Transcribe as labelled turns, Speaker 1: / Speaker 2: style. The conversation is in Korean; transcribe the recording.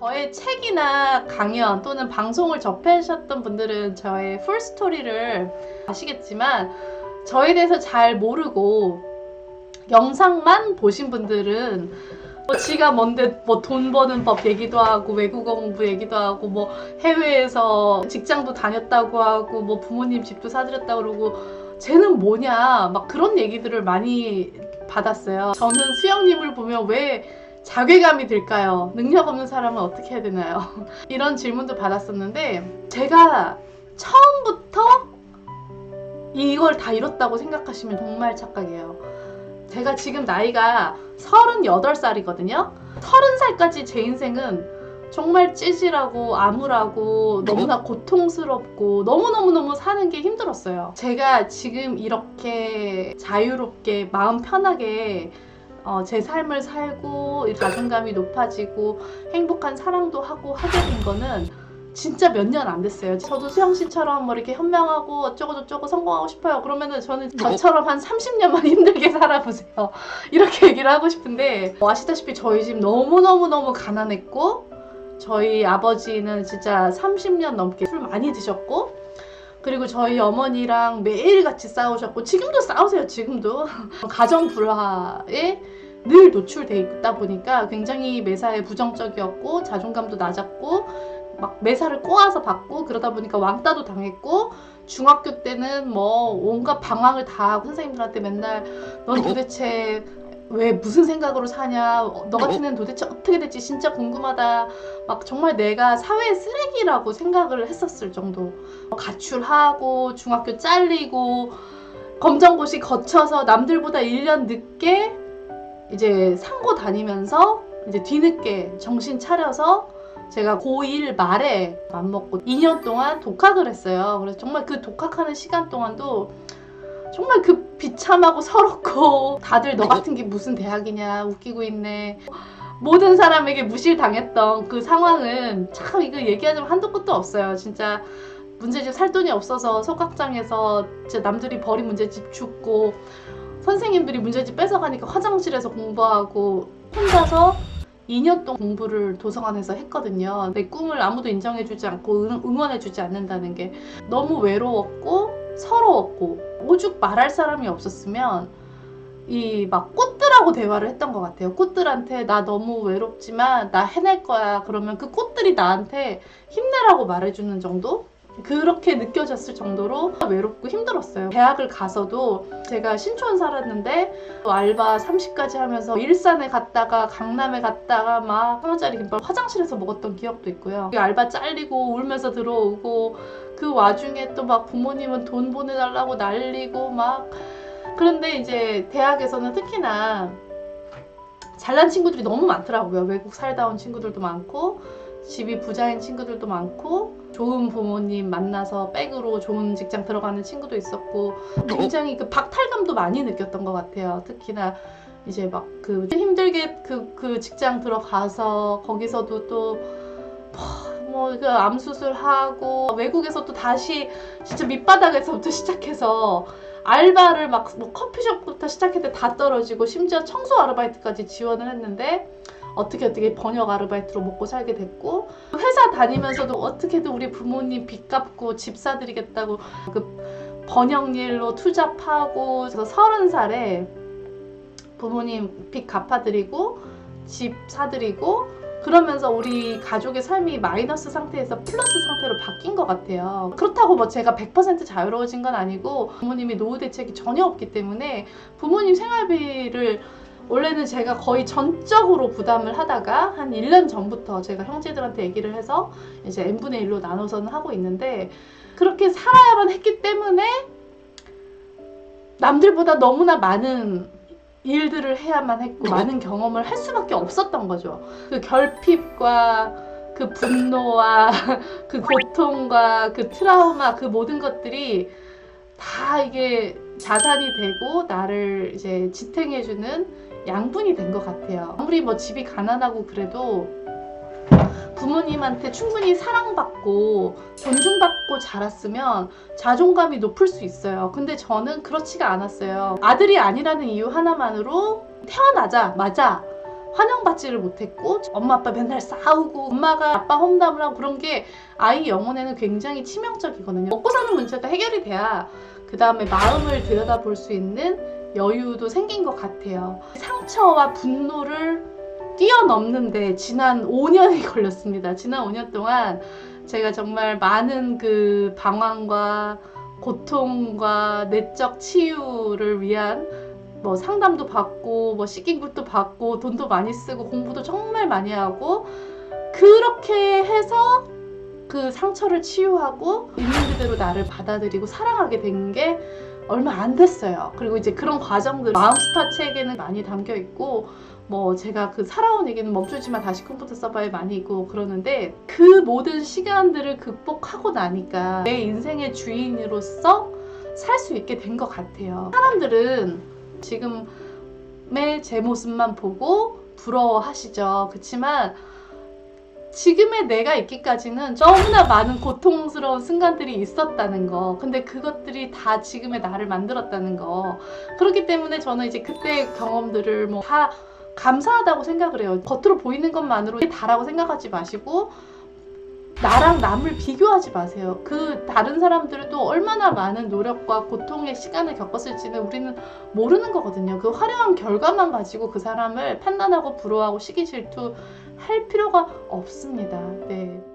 Speaker 1: 저의 책이나 강연 또는 방송을 접하셨던 분들은 저의 풀 스토리를 아시겠지만 저에 대해서 잘 모르고 영상만 보신 분들은 뭐 지가 뭔데 뭐 돈 버는 법 얘기도 하고 외국어 공부 얘기도 하고 뭐 해외에서 직장도 다녔다고 하고 뭐 부모님 집도 사드렸다고 그러고 쟤는 뭐냐 막 그런 얘기들을 많이 받았어요. 저는 수영님을 보면 왜 자괴감이 들까요? 능력 없는 사람은 어떻게 해야 되나요? 이런 질문도 받았었는데 제가 처음부터 이걸 다 이뤘다고 생각하시면 정말 착각이에요. 제가 지금 나이가 38살이거든요. 30살까지 제 인생은 정말 찌질하고 암울하고 너무나 고통스럽고 너무너무너무 사는 게 힘들었어요. 제가 지금 이렇게 자유롭게 마음 편하게 어, 제 삶을 살고 이 자존감이 높아지고 행복한 사랑도 하고 하게 된 거는 진짜 몇 년 안 됐어요. 저도 수영 씨처럼 뭐 이렇게 현명하고 어쩌고 저쩌고 성공하고 싶어요. 그러면은 저는 저처럼 한 30년만 힘들게 살아보세요. 이렇게 얘기를 하고 싶은데 뭐 아시다시피 저희 집 너무너무너무 가난했고 저희 아버지는 진짜 30년 넘게 술 많이 드셨고 그리고 저희 어머니랑 매일 같이 싸우셨고 지금도 싸우세요 지금도. 가정 불화에 늘 노출돼 있다 보니까 굉장히 매사에 부정적이었고 자존감도 낮았고 막 매사를 꼬아서 받고 그러다 보니까 왕따도 당했고 중학교 때는 뭐 온갖 방황을 다 하고 선생님들한테 맨날 넌 도대체 왜 무슨 생각으로 사냐? 너 같은 애는 도대체 어떻게 될지 진짜 궁금하다. 막 정말 내가 사회 쓰레기라고 생각을 했었을 정도. 가출하고 중학교 잘리고 검정고시 거쳐서 남들보다 1년 늦게 이제 상고 다니면서 이제 뒤늦게 정신 차려서 제가 고1 말에 맘먹고 2년 동안 독학을 했어요. 그래서 정말 그 독학하는 시간 동안도 정말 그 비참하고 서럽고 다들 너 같은 게 무슨 대학이냐 웃기고 있네. 모든 사람에게 무실당했던 그 상황은 참 이거 얘기하자면 한도 끝도 없어요. 진짜 문제집 살 돈이 없어서 소각장에서 남들이 버린 문제집 줍고 선생님들이 문제집 뺏어가니까 화장실에서 공부하고 혼자서 2년 동안 공부를 도서관에서 했거든요. 내 꿈을 아무도 인정해주지 않고 응- 응원해주지 않는다는 게 너무 외로웠고 서러웠고 오죽 말할 사람이 없었으면 이 막 꽃들하고 대화를 했던 것 같아요. 꽃들한테 나 너무 외롭지만 나 해낼 거야. 그러면 그 꽃들이 나한테 힘내라고 말해주는 정도? 그렇게 느껴졌을 정도로 외롭고 힘들었어요. 대학을 가서도 제가 신촌 살았는데 또 알바 30까지 하면서 일산에 갔다가 강남에 갔다가 막 1원짜리 김밥 화장실에서 먹었던 기억도 있고요. 그 알바 잘리고 울면서 들어오고 그 와중에 또 막 부모님은 돈 보내달라고 난리고 막 그런데 이제 대학에서는 특히나 잘난 친구들이 너무 많더라고요. 외국 살다 온 친구들도 많고 집이 부자인 친구들도 많고 좋은 부모님 만나서 백으로 좋은 직장 들어가는 친구도 있었고 굉장히 그 박탈감도 많이 느꼈던 것 같아요. 특히나 이제 막 그 힘들게 그, 그 직장 들어가서 거기서도 또 뭐그 암 수술하고 외국에서 또 다시 진짜 밑바닥에서부터 시작해서 알바를 막 뭐 커피숍부터 시작했는데 다 떨어지고 심지어 청소 아르바이트까지 지원을 했는데 어떻게 어떻게 번역 아르바이트로 먹고 살게 됐고 회사 다니면서도 어떻게든 우리 부모님 빚 갚고 집 사드리겠다고 그 번역 일로 투잡하고 그래서 서른 살에 부모님 빚 갚아드리고 집 사드리고 그러면서 우리 가족의 삶이 마이너스 상태에서 플러스 상태로 바뀐 것 같아요. 그렇다고 뭐 제가 100% 자유로워진 건 아니고 부모님이 노후 대책이 전혀 없기 때문에 부모님 생활비를 원래는 제가 거의 전적으로 부담을 하다가 한 1년 전부터 제가 형제들한테 얘기를 해서 이제 n분의 1로 나눠서는 하고 있는데 그렇게 살아야만 했기 때문에 남들보다 너무나 많은 일들을 해야만 했고 많은 경험을 할 수밖에 없었던 거죠. 그 결핍과 그 분노와 그 고통과 그 트라우마 그 모든 것들이 다 이게 자산이 되고 나를 이제 지탱해주는 양분이 된 것 같아요. 아무리 뭐 집이 가난하고 그래도 부모님한테 충분히 사랑받고 존중받고 자랐으면 자존감이 높을 수 있어요. 근데 저는 그렇지가 않았어요. 아들이 아니라는 이유 하나만으로 태어나자마자 환영받지를 못했고 엄마 아빠 맨날 싸우고 엄마가 아빠 험담을 하고 그런 게 아이 영혼에는 굉장히 치명적이거든요. 먹고 사는 문제가 해결이 돼야 그 다음에 마음을 들여다볼 수 있는 여유도 생긴 것 같아요. 상처와 분노를 뛰어넘는데 지난 5년이 걸렸습니다. 지난 5년 동안 제가 정말 많은 그 방황과 고통과 내적 치유를 위한 뭐 상담도 받고 뭐 시kin굿도 받고 돈도 많이 쓰고 공부도 정말 많이 하고 그렇게 해서 그 상처를 치유하고 있는 그대로 나를 받아들이고 사랑하게 된 게 얼마 안 됐어요. 그리고 이제 그런 과정들 마음스타 책에는 많이 담겨 있고 뭐 제가 그 살아온 얘기는 멈추지만 다시 컴퓨터 써봐야 많이 있고 그러는데 그 모든 시간들을 극복하고 나니까 내 인생의 주인으로서 살 수 있게 된 것 같아요. 사람들은 지금의 제 모습만 보고 부러워하시죠. 그렇지만 지금의 내가 있기까지는 너무나 많은 고통스러운 순간들이 있었다는 거. 근데 그것들이 다 지금의 나를 만들었다는 거. 그렇기 때문에 저는 이제 그때의 경험들을 뭐 다 감사하다고 생각을 해요. 겉으로 보이는 것만으로 다라고 생각하지 마시고 나랑 남을 비교하지 마세요. 그 다른 사람들은 또 얼마나 많은 노력과 고통의 시간을 겪었을지는 우리는 모르는 거거든요. 그 화려한 결과만 가지고 그 사람을 판단하고 부러워하고 시기 질투 할 필요가 없습니다. 네.